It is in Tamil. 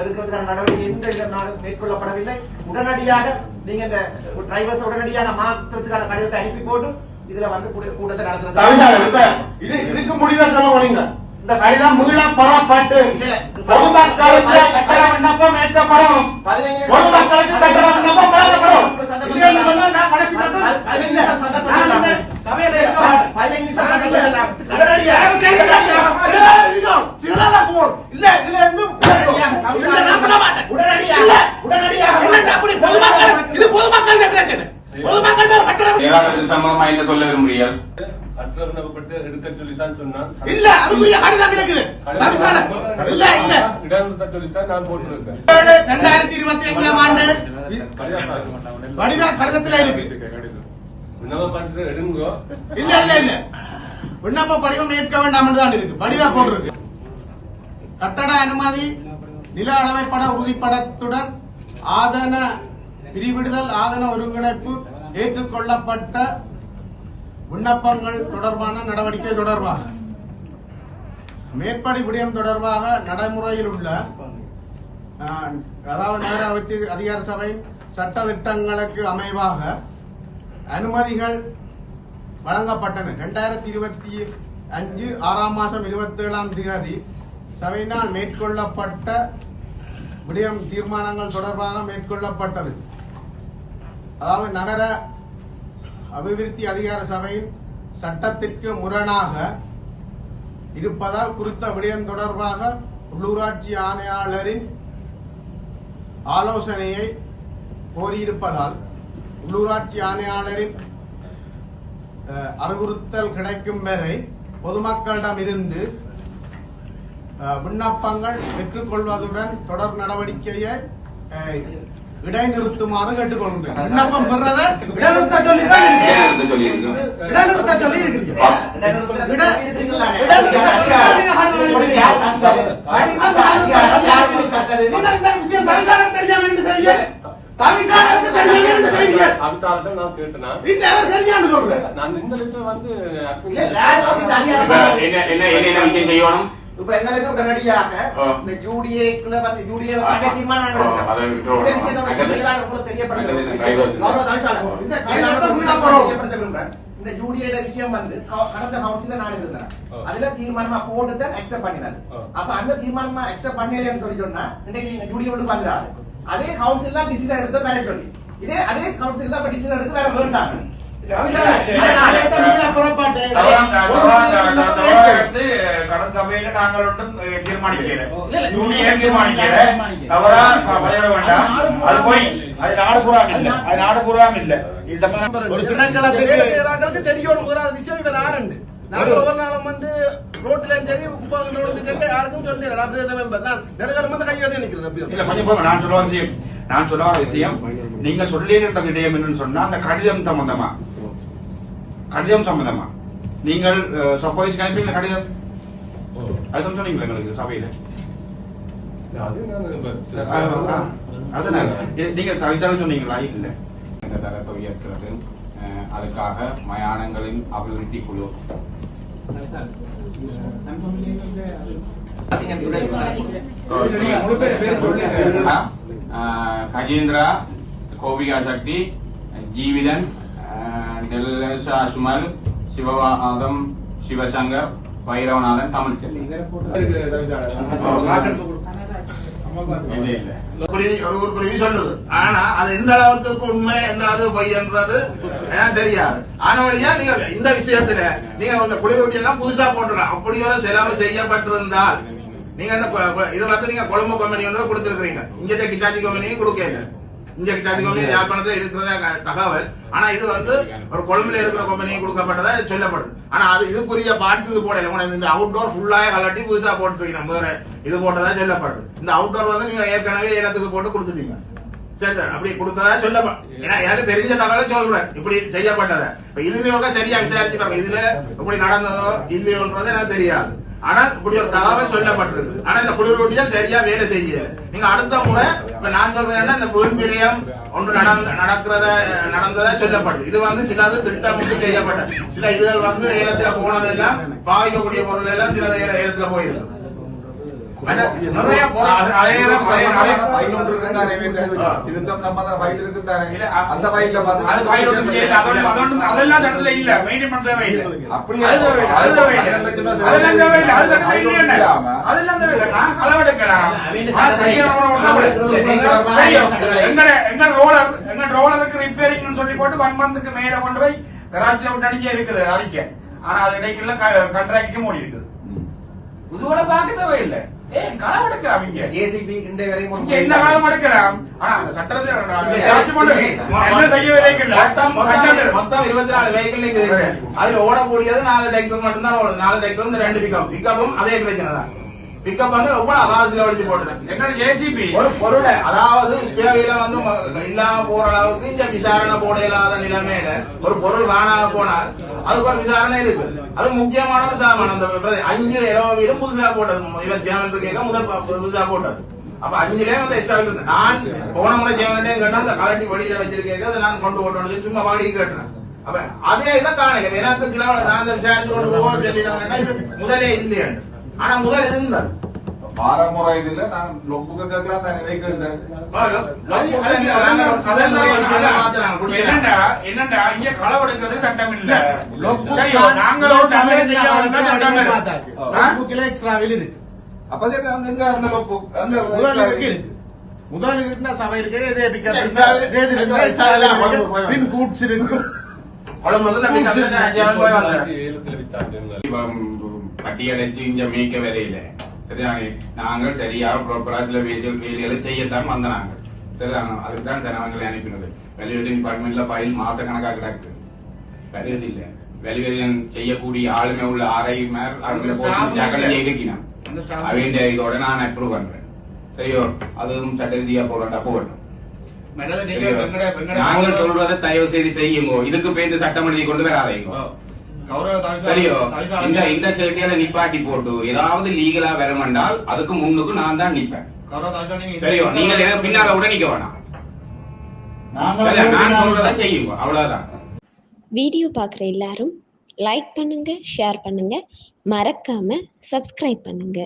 எடுக்கிறதுக்கான நடவடிக்கை எந்த மேற்கொள்ளப்படவில்லை. உடனடியாக நீங்க இந்த டிரைவர்ஸ் உடனடியாக மாற்றத்துக்கான கடிதத்தை அனுப்பி போட்டு இதுல வந்து கூட்ட- கூட்டத்தை நடத்துறது. இது இதுக்கு முடிவை சொல்ல போனீங்க. இந்த கடிதம் மீள பெறப்பட்டு. பொதுமக்களுக்கு விண்ணப்பம் ஏற்கப்படும் பதினைந்து நிமிஷம் பொதுமக்களுக்கு கட்டண விண்ணப்பம் வழங்கப்படும் இல்லைன்னு சொன்னா நான் கடைசி மட்டும் பதினைந்து நிமிஷம் சந்தர்ப்பம் நான் இந்த தரலாம். சபையில இருக்க மாட்டேன். பதினைந்து நிமிஷம் சந்தர்ப்பம் தரலாம். உடனடியாக சிலர போர். இல்ல, இதுல இருந்து உடனடியாக இல்ல, நான் விட மாட்டேன். உடனடியாக இல்ல. உடனடியாக இல்ல, அப்படி பொதுமக்கள் இது பொதுமக்கள் பிரச்சனை பொதுமக்கள் கட்டணம் ஏழாவது சம்பவமா என்ன சொல்ல விரும்புறீர்கள் அற்றவிடப்பட்டு எடுக்க சொல்லித்தான் சொன்னான். இல்ல அதுக்குரிய கடிதம் இருக்குது. இல்ல இல்ல. இடநிறுத்த சொல்லித்தான் நான் போட்டிருக்கேன் ரெண்டாயிரத்தி இருபத்தி அஞ்சாம் ஆண்டு வடிவ கடிதத்துல இருக்கு. விண்ணப்பப்பட்டு எடுங்கோ. இல்ல இல்ல இல்ல. விண்ணப்ப படிவம் ஏற்க வேண்டாம் என்று தான் இருக்கு. படிவா போட்டிருக்கு. கட்டட அனுமதி நில அளவைப்பட உறுதிப்படத்துடன் ஆதன பிரிவிடுதல் ஆதன ஒருங்கிணைப்பு ஏற்றுக்கொள்ளப்பட்ட விண்ணப்பங்கள் தொடர்பான நடவடிக்கை தொடர்பாக மேற்படி விடயம் தொடர்பாக நடைமுறையில் உள்ள அதாவது நகராட்சி அதிகார சபை சட்ட திட்டங்களுக்கு அமைவாக அனுமதிகள் வழங்கப்பட்டன. இரண்டாயிரத்தி இருபத்தி அஞ்சு ஆறாம் மாதம் இருபத்தி ஏழாம் தேதி சபையினால் மேற்கொள்ளப்பட்ட விடயம் தீர்மானங்கள் தொடர்பாக மேற்கொள்ளப்பட்டது. அதாவது நகர அபிவிருத்தி அதிகார சபையின் சட்டத்திற்கு முரணாக இருப்பதால் குறித்த விடயம் தொடர்பாக உள்ளூராட்சி ஆணையாளரின் ஆலோசனையை கோரியிருப்பதால் உள்ளூராட்சி ஆணையாளரின் அஹ், அறிவுறுத்தல் கிடைக்கும் வரை பொதுமக்களிடமிருந்து அஹ், விண்ணப்பங்கள் பெற்றுக்கொள்வதுடன் தொடர் நடவடிக்கையை அஹ், இடைநிறுத்துமாறு கேட்டுக்கொள்கின்றேன். விண்ணப்பம் பெறத இடைநிறுத்த இடைநிறுத்த சொல்லி இருக்கு அபிசாரத்தை நான் கேட்டேனா நான் இந்த லிஸ்ட்ல வந்து இப்ப என்ன என்ன என்ன என்ன விஷயம் செய்யணும் இப்ப எங்களுக்கு உடனடியாக. இந்த யூடிஏக்குள்ள வந்து யூடிஏ வந்து தீர்மானம். இந்த உங்களுக்கு இந்த யூடிஏல விஷயம் வந்து கடந்த கவுன்சில நான் இருந்தேன். அதுல தீர்மானமா போட்டு தான் அக்செப்ட் பண்ணினாரு ஆ. அப்ப அந்த தீர்மானமா அக்செப்ட் பண்ணலன்னு சொல்லி சொன்னா இன்னைக்கு நீங்க விட்டு வந்துடாது அதே கவுன்சில் தான் டிசிஷன் எடுத்து வேலை சொல்லி இதே அதே கவுன்சில் தான் டிசிஷன் எடுத்து வேற வேண்டாங்க கடந்த சபையில நாங்கள் ஒன்றும் தீர்மானிக்கல யூனியன் தீர்மானிக்கல தவறா பதிவிட வேண்டாம் அது போய் அது நாடு இல்ல அது நாடு இல்ல இது சம்பந்தம் ஒரு திணைக்களத்துக்கு தெரியும் ஒரு விஷயம் ஆரண்டு ஒவ்வொரு நாளும் வந்து ரோட்லயும் சரி சரி யாருக்கும் சொல்லி நான் மெம்பர் வந்து கையோட இல்ல கொஞ்சம் போங்க நான் சொல்ல விஷயம். நான் சொல்ல விஷயம் நீங்க சொல்லியிருந்த விடயம் என்னன்னு சொன்னா அந்த கடிதம் சம்பந்தமா. கடிதம் சம்பந்தமா? நீங்கள் சப்போஸ் கணிப்பீங்க கடிதம். அது சொன்னீங்களா எங்களுக்கு சபையில. அதனால நீங்க தவிசாலும் சொன்னீங்களா? இல்ல. இந்த தரத்தை உயர்த்துறது அதுக்காக மயானங்களின் அபிவிருத்தி குழு. கஜேந்திரா கோபிகா சக்தி ஜீவிதன் டெல்லஸ் அசுமல் சிவவாதம் சிவசங்கர் வைரவநாதன் தமிழ்ச்செல்வி இது ஒரு ஒரு குருவி சொல்லுது ஆனா அது எந்த அளவுக்கு உண்மை எந்த அளவு பொய் என்றது தெரியாது. ஆனவழியா நீங்க இந்த விஷயத்துல நீங்க அந்த குளிரூட்டி எல்லாம் புதுசா போட்டுடலாம். அப்படி ஒரு செலவு செய்யப்பட்டிருந்தால் நீங்க அந்த கொ- கொ- இது வந்து நீங்க கொழும்பு கம்பெனி வந்து கொடுத்துருக்கீங்க இங்க கிட்டாச்சி கம்பெனியும் கொடுக்கல. இங்க கிட்டாச்சி கம்பெனி யாழ்ப்பாணத்துல இருக்கிறதா தகவல். ஆனா இது வந்து ஒரு கொழும்புல இருக்கிற கம்பெனியும் கொடுக்கப்பட்டதா சொல்லப்படுது. ஆனா அது இதுக்குரிய பார்ட்ஸ் இது போடல. இந்த அவுட்டோர் ஃபுல்லாக கலட்டி புதுசா போட்டுருக்கீங்க வேற இது போட்டதா சொல்லப்படுது. இந்த அவுட்டோர் வந்து நீங்க ஏற்கனவே இடத்துக்கு போட்டு கொடுத்துட்டீங்க. சரி சார் அப்படி கொடுத்ததா சொல்ல ஏன்னா எனக்கு தெரிஞ்ச தகவலை சொல்றேன். இப்படி செய்யப்பட்டதை. இதுலயும் சரியா விசாரிச்சு பாருங்க. இதுல இப்படி நடந்ததோ இல்லையோன்றது எனக்கு தெரியாது. ஆனா இப்படி ஒரு தகவல் சொல்லப்பட்டிருக்கு. ஆனா இந்த குளிரூட்டிகள் சரியா வேலை செய்யல. நீங்க அடுத்த முறை இப்ப நான் சொல்றேன் இந்த வீண்பிரியம் ஒன்று நடந்த நடக்கிறத நடந்ததா சொல்லப்படுது இது வந்து சிலது திட்டமிட்டு செய்யப்பட்ட சில இதுகள் வந்து ஏலத்துல போனதெல்லாம் பாவிக்கக்கூடிய பொருள் எல்லாம் சில ஏலத்துல போயிருக்கு. அதெல்லாம் சட்டத்துல இல்ல. மெயின்டைன் பண்ண தேவையில்லை. அப்படியே அது தேவையில்லை, அதெல்லாம் தேவையில்லை, அது சட்டத்துல இல்லையே. அதெல்லாம் தேவையில்லை. நான் களவெடுக்கலாம். எங்கட எங்க ரோலர் எங்க ரோலருக்கு ரிப்பேரிங்னு சொல்லி போட்டு ஒன் மந்த்துக்கு மேல கொண்டு போய் கராச்சியில விட்டு அடிக்க இருக்குது அடிக்க. ஆனா அது இடைக்குள்ள கண்ட்ராக்டும் ஓடி இருக்குது இதுவரை பார்க்க தேவையில்லை. களவு எடுக்கலாம் இங்க. ஏசிபி இன்றைய இங்க என்ன களவு எடுக்கலாம். ஆனா அந்த சட்டத்தை சாட்சி போட்டு என்ன செய்ய வேலைக்கு மொத்தம் இருபத்தி நாலு வெஹிக்கிள் இருக்குது அதுல ஓடக்கூடியது நாலு டிராக்டர் மட்டும்தான் ஓடும் நாலு இந்த ரெண்டு பிக்கப் பிக்கப்பும் அதே பிரச்சனை தான் பிக்கப் வந்து ரொம்ப ஒழிச்சு போட்டுறேன் என்னோட ஜேசிபி ஒரு பொருளை அதாவது ஸ்பேவில வந்து இல்லாம போற அளவுக்கு இந்த விசாரணை போட இல்லாத நிலைமையில ஒரு பொருள் காணாம போனால் அதுக்கு ஒரு விசாரணை இருக்கு. அது முக்கியமான ஒரு சாமான். அந்த அஞ்சு இலவீடும் புதுசா போட்டது. இவர் ஜேவன் கேட்க முதல் புதுசா போட்டது. அப்ப அஞ்சுலயே வந்து எக்ஸ்ட்ரா நான் போன முறை ஜேவன்டே கேட்டா அந்த கலட்டி வெளியில வச்சிருக்கேன் அதை நான் கொண்டு ஓட்டணும் சும்மா வாடகை கேட்டேன். அப்ப அதே இதை காணல எனக்கு சில நான் விசாரிச்சு கொண்டு போக சொல்லி முதலே இல்லையா ஆனா முதல் இருந்தது பாரமுறை இதுல நான் லொப்புக்கு கேட்கலாம் தானே வைக்கிறேன் என்னண்டா என்னண்டா இங்க சட்டம் இல்ல நாங்களும் இருக்கு. அப்ப சரி அங்க எங்க அந்த முதல் இருக்கு. முதல் இருக்குன்னா சபை இருக்கு, இதே பின் கூட்ஸ் பட்டியலைச்சு இங்க மீட்க வரையில சரிதானே? நாங்கள் சரியா ப்ராப்பரா சில வேசியல் கேள்விகளை செய்யத்தான் வந்த நாங்கள் சரிதானே? அதுக்கு தான் ஜனங்களை அனுப்பினது. வேல்யூவேஷன் டிபார்ட்மெண்ட்ல ஃபைல் மாச கணக்கா கிடக்கு வருவது இல்ல. வேல்யூவேஷன் செய்யக்கூடிய ஆளுமை உள்ள ஆரை மேல் அந்த staff இல்ல. இருக்கணும் அந்த staff அவங்க இதோட நான் அப்ரூவ் பண்றேன். சரியோ? அதுவும் சட்ட ரீதியா போராட்டா போகட்டும் நாங்கள் சொல்றதை தயவு செய்து செய்யுங்க. இதுக்கு பேருந்து சட்டம் எழுதி கொண்டு வராதீங்க. இந்த இந்த செடியில நிப்பாட்டி போட்டு ஏதாவது லீகலா வருமென்றால் அதுக்கு முன்னுக்கு நான் தான் நிப்பேன் கௌரவ தவிசா நீங்க பின்னால கூட நிக்க வேணாம்? நான் சொல்றதை செய்யுங்க. அவ்வளவுதான். வீடியோ பார்க்குற எல்லாரும் லைக் பண்ணுங்க ஷேர் பண்ணுங்க. மறக்காம சப்ஸ்கிரைப் பண்ணுங்க.